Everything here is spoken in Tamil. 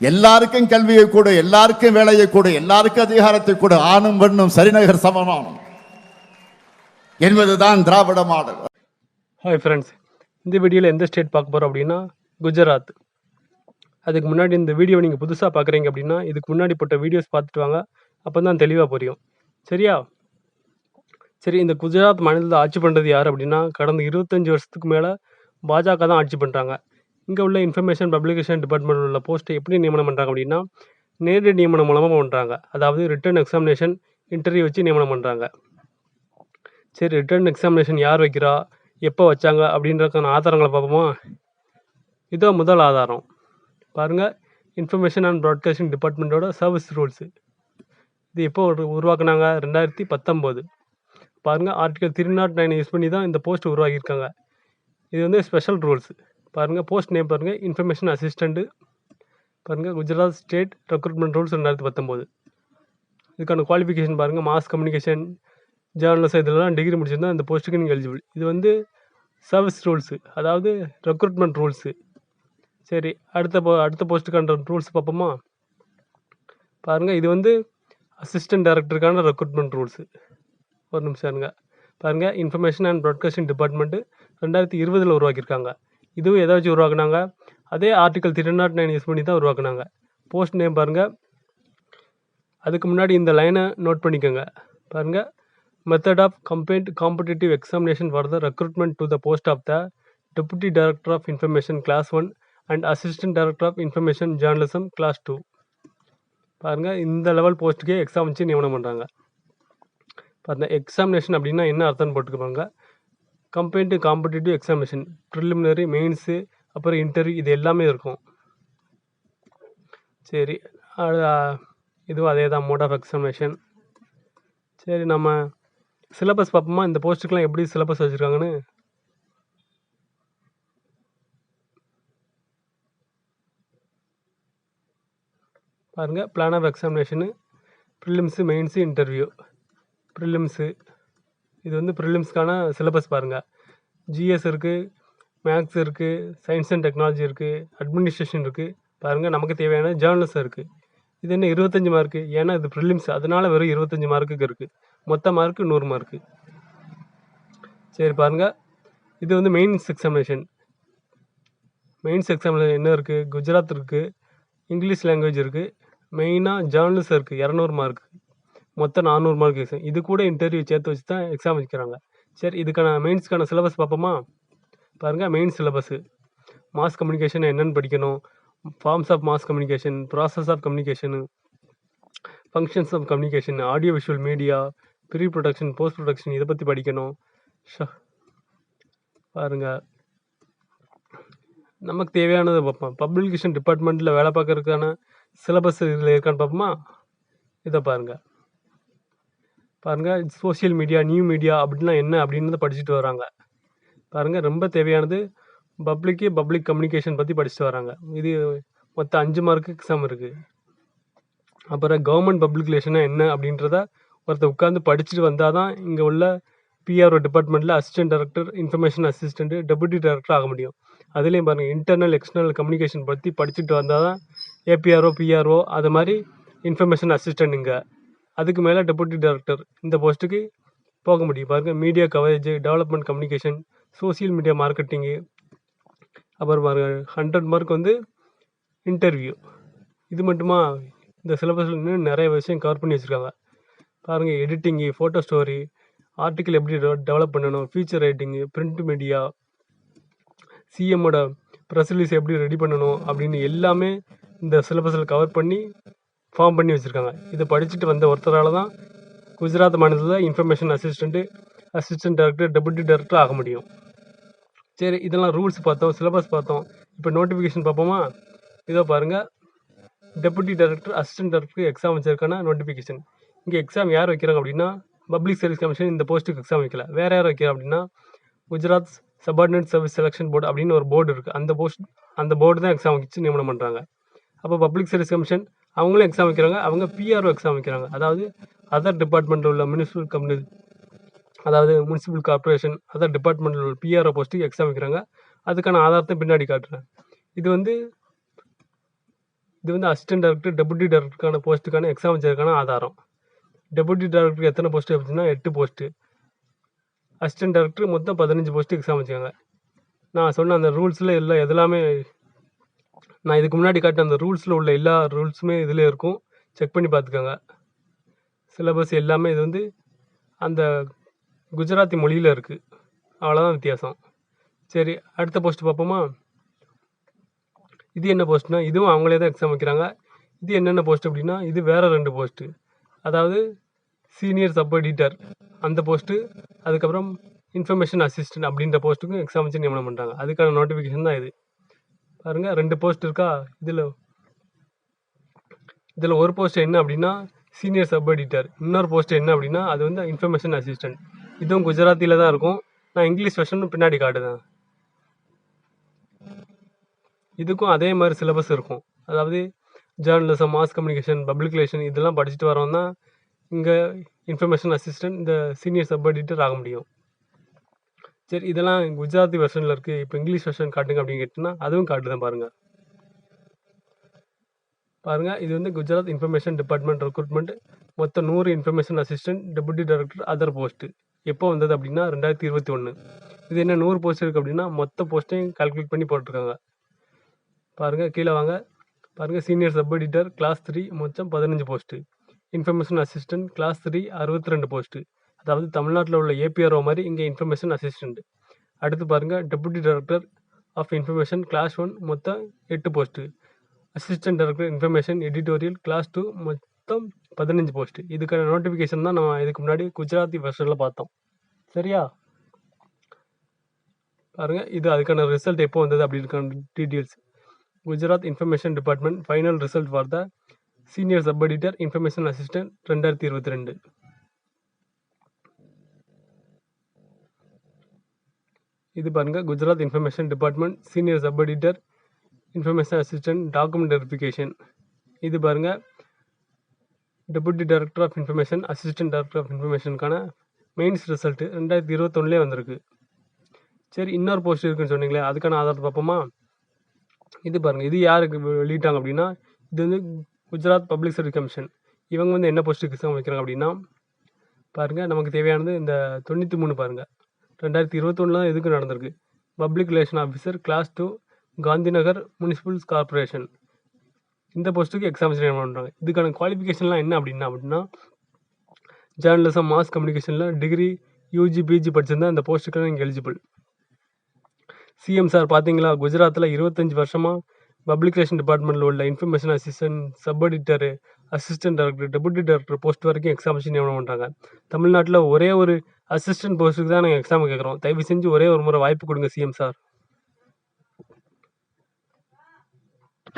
எல்லாருக்கும் கல்வியை கொடு எல்லாருக்கும் வேலையை கொடு எல்லாருக்கும் அதிகாரத்தை கொடு. ஆணும் பெண்ணும் சரிநகர் சமமானம் என்பதுதான் திராவிட மாடல். ஹாய் ஃப்ரெண்ட்ஸ் இந்த வீடியோவில் எந்த ஸ்டேட் பார்க்க போகிறோம் அப்படின்னா குஜராத். அதுக்கு முன்னாடி இந்த வீடியோ நீங்கள் புதுசாக பார்க்குறீங்க அப்படின்னா இதுக்கு முன்னாடி போட்ட வீடியோஸ் பார்த்துட்டு வாங்க. அப்போ தான் தெளிவாக புரியும். சரியா? சரி இந்த குஜராத் மாநிலத்தை ஆட்சி பண்ணுறது யார் அப்படின்னா கடந்த இருபத்தஞ்சி வருஷத்துக்கு மேலே பாஜக தான் ஆட்சி பண்ணுறாங்க இங்கே உள்ள இன்ஃபர்மேஷன் பப்ளிகேஷன் டிபார்ட்மெண்ட் உள்ள போஸ்ட்டை எப்படி நியமனம் பண்ணுறாங்க அப்படின்னா நேரடி நியமனம் மூலமாக பண்ணுறாங்க அதாவது ரிட்டர்ன் எக்ஸாமினேஷன் இன்டர்வியூ வச்சு நியமனம் பண்ணுறாங்க சரி ரிட்டர்ன் எக்ஸாமினேஷன் யார் வைக்கிறா எப்போ வச்சாங்க அப்படின்றதுக்கான ஆதாரங்களை பார்ப்போமா? இதோ முதல் ஆதாரம். பாருங்கள் இன்ஃபர்மேஷன் அண்ட் ப்ராட்காஸ்டிங் டிபார்ட்மெண்ட்டோட சர்வீஸ் ரூல்ஸு இது எப்போ உருவாக்குனாங்க? ரெண்டாயிரத்தி பத்தொம்போது. பாருங்கள் article three nought nine use பண்ணி தான் இந்த போஸ்ட் உருவாக்கியிருக்காங்க. இது வந்து ஸ்பெஷல் ரூல்ஸு பாருங்கள் போஸ்ட் நேம் பாருங்கள் இன்ஃபர்மேஷன் அசிஸ்டண்ட்டு பாருங்கள் குஜராத் ஸ்டேட் ரெக்ரூட்மெண்ட் ரூல்ஸ் ரெண்டாயிரத்தி பத்தொம்போது. இதுக்கான குவாலிஃபிகேஷன் பாருங்கள் மாஸ் கம்யூனிகேஷன் ஜேர்னலிசம் இதெல்லாம் டிகிரி முடிச்சிருந்தால் அந்த போஸ்ட்டுக்கு நீங்கள் எலிஜிபிள் இது வந்து சர்வீஸ் ரூல்ஸு அதாவது ரெக்ரூட்மெண்ட் ரூல்ஸு சரி அடுத்த போ அடுத்த போஸ்ட்டுக்கான ரூல்ஸ் பார்ப்போமா? பாருங்கள் இது வந்து அசிஸ்டன்ட் டைரக்டருக்கான ரெக்ரூட்மெண்ட் ரூல்ஸு ஒரு நிமிஷம் இருங்க. பாருங்கள் இன்ஃபர்மேஷன் அண்ட் ப்ராட்காஸ்டிங் டிபார்ட்மெண்ட்டு ரெண்டாயிரத்தி இருபதில் உருவாக்கியிருக்காங்க. இதுவும் எதை வச்சு உருவாக்குனாங்க? அதே article three nought nine use பண்ணி தான் உருவாக்குனாங்க. போஸ்ட் நேம் பாருங்கள் அதுக்கு முன்னாடி இந்த லைனை நோட் பண்ணிக்கோங்க. பாருங்கள் method of combined competitive examination for the recruitment to the post of the deputy director of information class one and assistant director of information journalism class two பாருங்கள் இந்த லெவல் போஸ்ட்டுக்கே எக்ஸாம் வச்சு நியமனம் பண்ணுறாங்க பாருங்கள் எக்ஸாமினேஷன் அப்படின்னா என்ன அர்த்தம்னு போட்டுக்கோங்க. Combined competitive examination preliminary mains அப்புறம் இன்டர்வியூ இது எல்லாமே இருக்கும். சரி அது, இதுவும் அதே தான் மோட் ஆஃப் எக்ஸாமினேஷன் சரி நம்ம சிலபஸ் பார்ப்போமா? இந்த போஸ்ட்டுக்கெலாம் எப்படி சிலபஸ் வச்சுருக்காங்கன்னு? பாருங்கள் plan of examination prelims mains interview prelims இது வந்து ப்ரிலிம்ஸ்க்கான சிலபஸ் பாருங்கள் ஜிஎஸ் இருக்குது மேக்ஸ் இருக்குது சயின்ஸ் அண்ட் டெக்னாலஜி இருக்குது அட்மினிஸ்ட்ரேஷன் இருக்குது பாருங்கள் நமக்கு தேவையான ஜேர்னலிசம் இருக்குது இது என்ன இருபத்தஞ்சி மார்க்கு ஏன்னா இது ப்ரிலிம்ஸ் அதனால் வெறும் இருபத்தஞ்சி மார்க்குக்கு இருக்குது மொத்த மார்க்கு நூறு மார்க்கு சரி பாருங்கள் இது வந்து மெயின்ஸ் எக்ஸாமினேஷன் மெயின்ஸ் எக்ஸாமினேஷன் என்ன இருக்குது குஜராத் இருக்குது இங்கிலீஷ் லாங்குவேஜ் இருக்குது மெயினாக ஜேர்னலிசம் இருக்குது இரநூறு மார்க்கு மொத்தம் நானூறு மார்க் எக்ஸாம் இது கூட இன்டர்வியூ சேர்த்து வச்சு தான் எக்ஸாம் வைக்கிறாங்க. சரி இதுக்கான மெயின்ஸ்க்கான சிலபஸ் பார்ப்போமா? பாருங்கள் மெயின் சிலபஸ்ஸு மாஸ் கம்யூனிகேஷன் என்னென்னு படிக்கணும். Forms of mass communication process of communication functions of communication audio visual media pre production post production இதை பற்றி படிக்கணும். ஷ பாருங்கள் நமக்கு தேவையானதை பார்ப்போம். பப்ளிகேஷன் டிபார்ட்மெண்ட்டில் வேலை பார்க்கறதுக்கான சிலபஸ் இதில் இருக்கான்னு பார்ப்போமா? இதை பாருங்கள் பாருங்கள் சோஷியல் மீடியா நியூ மீடியா அப்படின்னா என்ன அப்படின்னு படிச்சுட்டு வராங்க. பாருங்கள் ரொம்ப தேவையானது பப்ளிக்கு பப்ளிக் கம்யூனிகேஷன் பற்றி படிச்சுட்டு வராங்க. இது மொத்தம் அஞ்சு மார்க்கு எக்ஸாம் இருக்குது அப்புறம் கவர்மெண்ட் பப்ளிக் என்ன அப்படின்றத ஒருத்தர் உட்காந்து படிச்சுட்டு வந்தால் தான் இங்கே உள்ள பிஆர்ஓ டிபார்ட்மெண்ட்டில் assistant director information assistant deputy director ஆக முடியும். அதுலேயும் பாருங்கள் இன்டர்னல் எக்ஸ்டர்னல் கம்யூனிகேஷன் பற்றி படிச்சுட்டு வந்தால் தான் ஏபிஆர்ஓ பிஆர்ஓ அது மாதிரி இன்ஃபர்மேஷன் அசிஸ்டண்ட்டுங்க அதுக்கு மேலே டெபுட்டி டைரக்டர் இந்த போஸ்ட்டுக்கு போக முடியும். பாருங்கள் media coverage development communication social media marketing அப்புறம் பாருங்கள் ஹண்ட்ரட் மார்க் வந்து இன்டர்வியூ இது மட்டுமா? இந்த சிலபஸில் இன்னும் நிறைய விஷயம் கவர் பண்ணி வச்சுருக்காங்க. பாருங்கள் எடிட்டிங்கு ஃபோட்டோ ஸ்டோரி ஆர்டிக்கல் எப்படி டெவலப் பண்ணணும் ஃபீச்சர் ரைட்டிங்கு பிரிண்ட் மீடியா சிஎம்மோட ப்ரெஸ் ரிலீஸ் எப்படி ரெடி பண்ணணும் அப்படின்னு எல்லாமே இந்த சிலபஸில் கவர் பண்ணி ஃபார்ம் பண்ணி வச்சுருக்காங்க. இதை படிச்சுட்டு வந்த ஒருத்தரால் தான் குஜராத் மாநிலத்தில் information assistant assistant director deputy director ஆக முடியும். சரி இதெல்லாம் ரூல்ஸ் பார்த்தோம் சிலபஸ் பார்த்தோம். இப்போ நோட்டிஃபிகேஷன் பார்ப்போமா? இதோ பாருங்கள் deputy director assistant director exam வச்சிருக்கானா? Notification இங்கே எக்ஸாம் யார் வைக்கிறாங்க அப்படின்னா பப்ளிக் சர்வீஸ் கமிஷன் இந்த போஸ்ட்டுக்கு எக்ஸாம் வைக்கல. வேறு யார் வைக்கிறா அப்படின்னா Gujarat subordinate service selection board அப்படின்னு ஒரு போர்டு இருக்குது அந்த போஸ்ட் அந்த போர்டு தான் எக்ஸாம் வச்சு நியமனம் பண்ணுறாங்க அப்போ பப்ளிக் சர்வீஸ் கமிஷன் அவங்களும் எக்ஸாம் வைக்கிறாங்க. அவங்க பிஆர்ஓ எக்ஸாம் வைக்கிறாங்க. அதாவது அதர் டிபார்ட்மெண்ட்டில் உள்ள முனிசிபல் கம்பெனி அதாவது முனிசிபல் கார்பரேஷன் அதர் டிபார்ட்மெண்ட்டில் உள்ள பிஆர்ஓ போஸ்ட்டுக்கு எக்ஸாம் வைக்கிறாங்க. அதுக்கான ஆதாரத்தை பின்னாடி காட்டுறேன் இது வந்து இது வந்து அசிஸ்டன்ட் டைரக்டர் டெபுட்டி டைரக்டருக்கான போஸ்ட்டுக்கான எக்ஸாம் வச்சதுக்கான ஆதாரம். டெபுட்டி டைரக்டருக்கு எத்தனை போஸ்ட்டு அப்படின்னா எட்டு போஸ்ட்டு அசிஸ்டன்ட் டைரக்டர் மொத்தம் பதினஞ்சு போஸ்ட்டு எக்ஸாம் வச்சுக்காங்க நான் சொன்ன அந்த ரூல்ஸில் எல்லாம் எதெல்லாமே நான் இதுக்கு முன்னாடி காட்டின அந்த ரூல்ஸில் உள்ள எல்லா ரூல்ஸுமே இதில் இருக்கும். செக் பண்ணி பார்த்துக்கோங்க. சிலபஸ் எல்லாமே இது வந்து அந்த குஜராத்தி மொழியில் இருக்குது அவ்வளோதான் வித்தியாசம். சரி அடுத்த போஸ்ட் பார்ப்போமா? இது என்ன போஸ்ட்னா இதுவும் அவங்களே தான் எக்ஸாம் வைக்கிறாங்க. இது என்னென்ன போஸ்ட் அப்படின்னா இது வேறு ரெண்டு போஸ்ட்டு அதாவது சீனியர் சப் எடிட்டர் அந்த போஸ்ட்டு அதுக்கப்புறம் இன்ஃபர்மேஷன் அசிஸ்டன்ட் அப்படின்ற போஸ்ட்டுக்கும் எக்ஸாம் வச்சு நியமனம் பண்ணுறாங்க அதுக்கான நோட்டிஃபிகேஷன் தான் இது. பாருங்கள் ரெண்டு போஸ்ட் இருக்கா? இதில் இதில் ஒரு போஸ்ட் என்ன அப்படின்னா சீனியர் சப் எடிட்டர் இன்னொரு போஸ்ட் என்ன அப்படின்னா அது வந்து இன்ஃபர்மேஷன் அசிஸ்டன்ட் இதுவும் குஜராத்தியில் தான் இருக்கும். நான் இங்கிலீஷ் வெர்ஷன் பின்னாடி காட்டுதேன். இதுக்கும் அதே மாதிரி சிலபஸ் இருக்கும். அதாவது journalism mass communication public relation இதெல்லாம் படிச்சுட்டு வரோம்னா இங்கே இன்ஃபர்மேஷன் அசிஸ்டன்ட் இந்த சீனியர் சப் எடிட்டர் ஆக முடியும். சரி இதெல்லாம் குஜராத்தி வெர்ஷனில் இருக்குது இப்போ இங்கிலீஷ் வெர்ஷன் காட்டுங்க அப்படின்னு கேட்டிங்கன்னா அதுவும் காட்டுதான் பாருங்கள் பாருங்கள் இது வந்து குஜராத் இன்ஃபர்மேஷன் டிபார்ட்மெண்ட் ரெக்ரூட்மெண்ட் மொத்தம் நூறு information assistant deputy director other post எப்போ வந்தது அப்படின்னா ரெண்டாயிரத்தி இருபத்தி ஒன்று இது என்ன நூறு போஸ்ட் இருக்குது அப்படின்னா மொத்த போஸ்ட்டையும் கால்குலேட் பண்ணி போட்டிருக்காங்க. பாருங்கள் கீழே வாங்க. பாருங்கள் senior sub editor class three மொத்தம் பதினஞ்சு post information assistant class three அறுபத்தி ரெண்டு போஸ்ட்டு அதாவது தமிழ்நாட்டில் உள்ள ஏபிஆர்ஓ மாதிரி இங்கே இன்ஃபர்மேஷன் அசிஸ்டண்ட் அடுத்து பாருங்கள் deputy director of information class one மொத்தம் எட்டு post assistant director information editorial class two மொத்தம் பதினஞ்சு போஸ்ட்டு இதுக்கான நோட்டிஃபிகேஷன் தான் நம்ம இதுக்கு முன்னாடி குஜராத்தி வெர்ஷனில் பார்த்தோம். சரியா? பாருங்கள் இது அதுக்கான ரிசல்ட் எப்போ வந்தது அப்படின்ற details Gujarat information department final result for the senior sub editor information assistant ரெண்டாயிரத்தி இருபத்தி ரெண்டு. இது பாருங்க Gujarat information department senior sub editor information assistant document verification இது பாருங்க deputy director of information assistant director of இன்ஃபர்மேஷனுக்கான mains result ரெண்டாயிரத்தி இருபத்தொன்னுலேயே வந்திருக்கு. சரி இன்னொரு போஸ்ட் இருக்குன்னு சொன்னீங்களே அதுக்கான ஆதாரத்தை பார்ப்போமா? இது பாருங்கள் இது யாருக்கு வெளியிட்டாங்க அப்படின்னா இது வந்து குஜராத் பப்ளிக் சர்வீஸ் கமிஷன் இவங்க வந்து என்ன போஸ்ட்டுக்கு எக்ஸாம் வைக்கிறாங்க அப்படின்னா பாருங்கள் நமக்கு தேவையானது இந்த தொண்ணூற்றி மூணு பாருங்கள் ரெண்டாயிரத்தி இருபத்தொன்னில் தான் எதுக்கு நடந்திருக்கு. Public relation officer class two Gandhinagar municipal corporation இந்த போஸ்ட்டுக்கு எக்ஸாம் பண்ணுறாங்க இதுக்கான குவாலிஃபிகேஷன்லாம் என்ன அப்படின்னா அப்படின்னா ஜேர்னலிசம் மாஸ் கம்யூனிகேஷனில் டிகிரி யூஜி பிஜி படிச்சிருந்தா இந்த போஸ்ட்டுக்கு நீங்கள் எலிஜிபிள் சிஎம் சார் பார்த்தீங்களா குஜராத்தில் இருபத்தஞ்சி வருஷமாக பப்ளிகேஷன் டிபார்ட்மெண்ட்டில் உள்ள information assistant sub editor assistant director deputy director post வரைக்கும் எக்ஸாம் நியமனம் பண்ணுறாங்க தமிழ்நாட்டில் ஒரே ஒரு அசிஸ்டன்ட் போஸ்ட்டுக்கு தான் நாங்கள் எக்ஸாம் கேட்குறோம் தயவு செஞ்சு ஒரே ஒரு முறை வாய்ப்பு கொடுங்க சிஎம் சார்